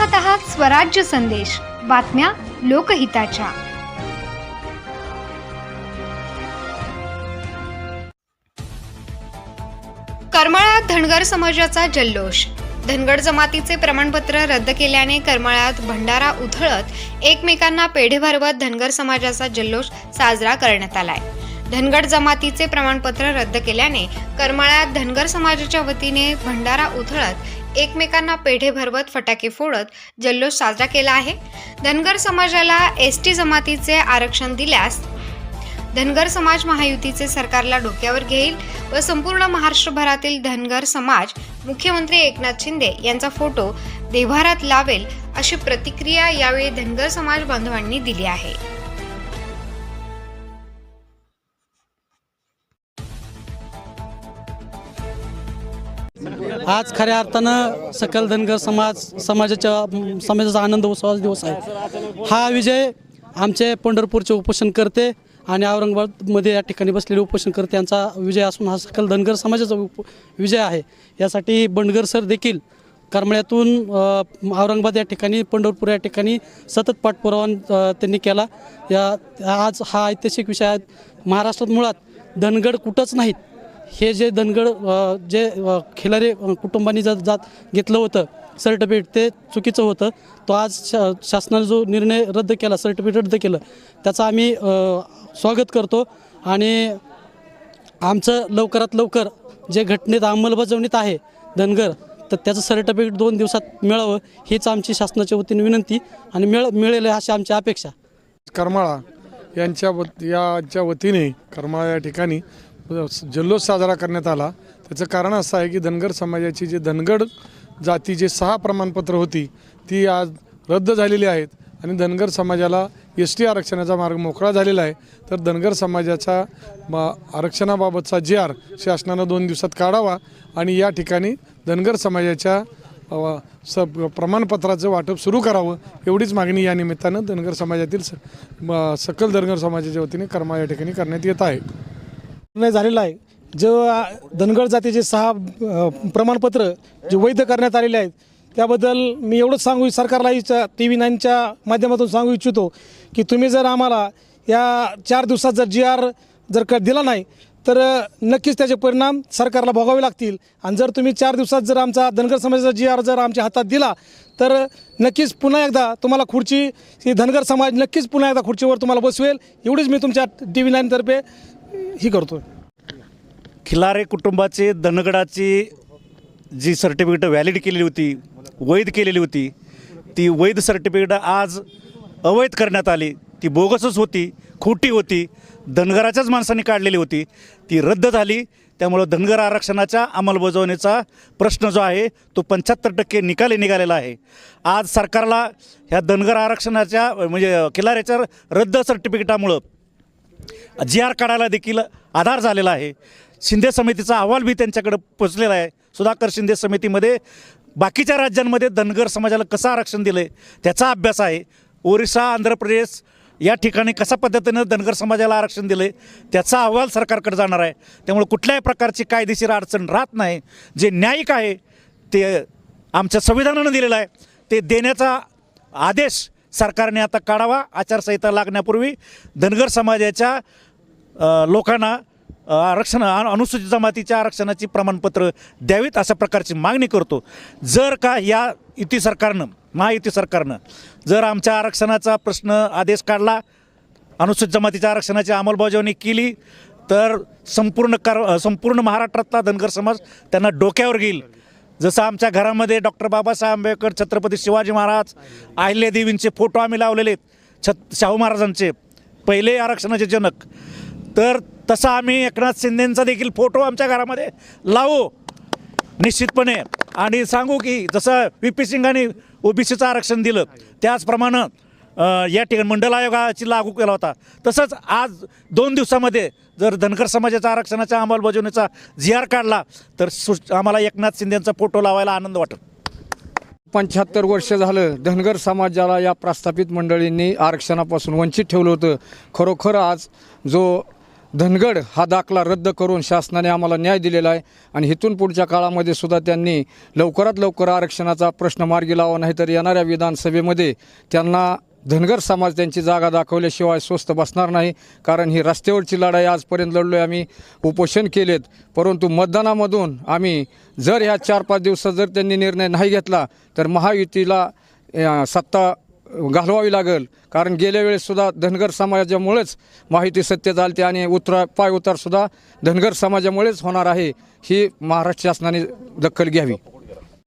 पाहत आहात स्वराज्य संदेश. बातम्या लोकहिताच्या. करमाळ्यात धनगर समाजाचा जल्लोष. धनगड जमातीचे प्रमाणपत्र रद्द केल्याने करमाळ्यात भंडारा उधळत एकमेकांना पेढे भरवत धनगर समाजाचा जल्लोष साजरा करण्यात आलाय. धनगड जमातीचे प्रमाणपत्र रद्द केल्याने करमाळ्यात धनगर समाजाच्या वतीने भंडारा उथळत एकमेकांना पेढे भरवत फटाके फोडत जल्लोष साजरा केला आहे. धनगर समाजाला एस टी जमातीचे आरक्षण दिल्यास धनगर समाज महायुतीचे सरकारला डोक्यावर घेईल व संपूर्ण महाराष्ट्रभरातील धनगर समाज मुख्यमंत्री एकनाथ शिंदे यांचा फोटो देव्हारात लावेल अशी प्रतिक्रिया यावेळी धनगर समाज बांधवांनी दिली आहे. आज खऱ्या अर्थानं सकल धनगर समाज समाजाच्या समाजाचा आनंद उत्सवाचा दिवस आहे. हा विजय आमचे पंढरपूरचे उपोषण करते आणि औरंगाबादमध्ये या ठिकाणी बसलेले उपोषण करते यांचा विजय असून हा सकल धनगर समाजाचा उप विजय आहे. यासाठी बंडगर सर देखील करमळ्यातून औरंगाबाद या ठिकाणी पंढरपूर या ठिकाणी सतत पाठपुरावा त्यांनी केला. या आज हा ऐतिहासिक विषय आहे. महाराष्ट्रात मुळात धनगड कुठंच नाहीत. हे जे धनगड जे खिलारी कुटुंबांनी जर जात घेतलं होतं सर्टिफिकेट ते चुकीचं होतं. तो आज शा शासनाने जो निर्णय रद्द केला सर्टिफिकेट रद्द केलं त्याचा आम्ही स्वागत करतो. आणि आमचं लवकरात लवकर जे घटनेत अंमलबजावणीत आहे धनगर तर त्याचं सर्टिफिकेट दोन दिवसात मिळावं हीच आमची शासनाच्या वतीने विनंती आणि मिळ मिळेल अशी आमची अपेक्षा. करमाळा यांच्या वत यांच्या वतीने करमाळा या ठिकाणी जल्लोष साजरा करण्यात आला. त्याचं कारण असं आहे की धनगर समाजाची जे धनगड जातीचे सहा प्रमाणपत्र होती ती आज रद्द झालेली आहेत आणि धनगर समाजाला एस टी आरक्षणाचा मार्ग मोकळा झालेला आहे. तर धनगर समाजाचा म आरक्षणाबाबतचा जे आर शासनानं दोन दिवसात काढावा आणि या ठिकाणी धनगर समाजाच्या स प्रमाणपत्राचं वाटप सुरू करावं एवढीच मागणी या निमित्तानं धनगर समाजातील स म- सकल धनगर समाजाच्या वतीने कर्मा या ठिकाणी करण्यात येत आहे. निर्णय झालेला आहे. जो धनगड जातीचे सहा प्रमाणपत्र जे वैध करण्यात आलेले आहेत त्याबद्दल मी एवढंच सांगू सरकारला टी व्ही नाईनच्या माध्यमातून सांगू इच्छितो की तुम्ही जर आम्हाला या चार दिवसात जर जी आर जर क दिला नाही तर नक्कीच त्याचे परिणाम सरकारला भोगावे लागतील. आणि जर तुम्ही चार दिवसात जर आमचा धनगर समाजाचा जी आर जर आमच्या हातात दिला तर नक्कीच पुन्हा एकदा तुम्हाला खुर्ची ही धनगर समाज नक्कीच पुन्हा एकदा खुर्चीवर तुम्हाला बसवेल. एवढीच मी तुमच्या टी व्ही नाईनतर्फे ही करतो खिलारे कुटुंबाचे धनगडाची जी सर्टिफिकेट व्हॅलिड केलेली होती वैध केलेली होती ती वैध सर्टिफिकेट आज अवैध करण्यात आली. ती बोगसच होती खोटी होती धनगराच्याच माणसांनी काढलेली होती. ती रद्द झाली. त्यामुळं धनगर आरक्षणाच्या अंमलबजावणीचा प्रश्न जो आहे तो पंच्याहत्तर टक्के निकाली निघालेला आहे. आज सरकारला ह्या धनगर आरक्षणाच्या म्हणजे खिलाऱ्याच्या रद्द सर्टिफिकेटामुळं जी आर काढायला देखील आधार झालेला आहे. शिंदे समितीचा अहवाल बी त्यांच्याकडे पोचलेला आहे. सुधाकर शिंदे समितीमध्ये बाकीच्या राज्यांमध्ये धनगर समाजाला कसं आरक्षण दिलं आहे त्याचा अभ्यास आहे. ओरिसा आंध्र प्रदेश या ठिकाणी कशा पद्धतीनं धनगर समाजाला आरक्षण दिलं आहे त्याचा अहवाल सरकारकडे जाणार आहे. त्यामुळे कुठल्याही प्रकारची कायदेशीर अडचण राहत नाही. जे न्यायिक आहे ते आमच्या संविधानानं दिलेलं आहे. ते देण्याचा आदेश सरकारने आता काढावा. आचारसंहिता लागण्यापूर्वी धनगर समाजाच्या लोकांना आरक्षण अनुसूचित जमातीच्या आरक्षणाची प्रमाणपत्र द्यावीत अशा प्रकारची मागणी करतो. जर का या युती सरकारनं महायुती सरकारनं जर आमच्या आरक्षणाचा प्रश्न आदेश काढला अनुसूचित जमातीच्या आरक्षणाची अंमलबजावणी केली तर संपूर्ण कर संपूर्ण महाराष्ट्रातला धनगर समाज त्यांना डोक्यावर घेईल. जसं आमच्या घरामध्ये डॉक्टर बाबासाहेब आंबेडकर छत्रपती शिवाजी महाराज अहिल्यादेवींचे फोटो आम्ही लावलेले आहेत छत शाहू महाराजांचे. पहिले आरक्षणाचे जनक. तर तसा आम्ही एकनाथ शिंदेंचा देखील फोटो आमच्या घरामध्ये लावू. निश्चितपणे. आणि सांगू की जसं व्ही पी सिंगांनी ओबीसीचं आरक्षण दिलं त्याचप्रमाणे या ठिकाणी मंडल आयोगाची लागू केला होता. तसंच आज दोन दिवसामध्ये जर धनगर समाजाच्या आरक्षणाच्या अंमलबजावणीचा जी आर काढला तर सु आम्हाला एकनाथ शिंदेंचा फोटो लावायला आनंद वाटत. पंच्याहत्तर वर्ष झालं धनगर समाजाला या प्रस्थापित मंडळींनी आरक्षणापासून वंचित ठेवलं होतं. खरोखर आज जो धनगड हा दाखला रद्द करून शासनाने आम्हाला न्याय दिलेला आहे आणि इथून पुढच्या काळामध्ये सुद्धा त्यांनी लवकरात लवकर आरक्षणाचा प्रश्न मार्गी लावा नाहीतर येणाऱ्या विधानसभेमध्ये त्यांना धनगर समाज त्यांची जागा दाखवल्याशिवाय स्वस्त बसणार नाही कारण ही रस्त्यावरची लढाई आजपर्यंत लढलो आहे आम्ही उपोषण केलेत. परंतु मतदानामधून आम्ही जर ह्या चार पाच दिवसात जर त्यांनी निर्णय नाही घेतला तर महायुतीला सत्ता घालवावी लागेल. कारण गेल्या वेळेससुद्धा धनगर समाजामुळेच माहिती सत्य चालते आणि उतरा पाय उतारसुद्धा धनगर समाजामुळेच होणार आहे. ही महाराष्ट्र शासनाने दखल घ्यावी.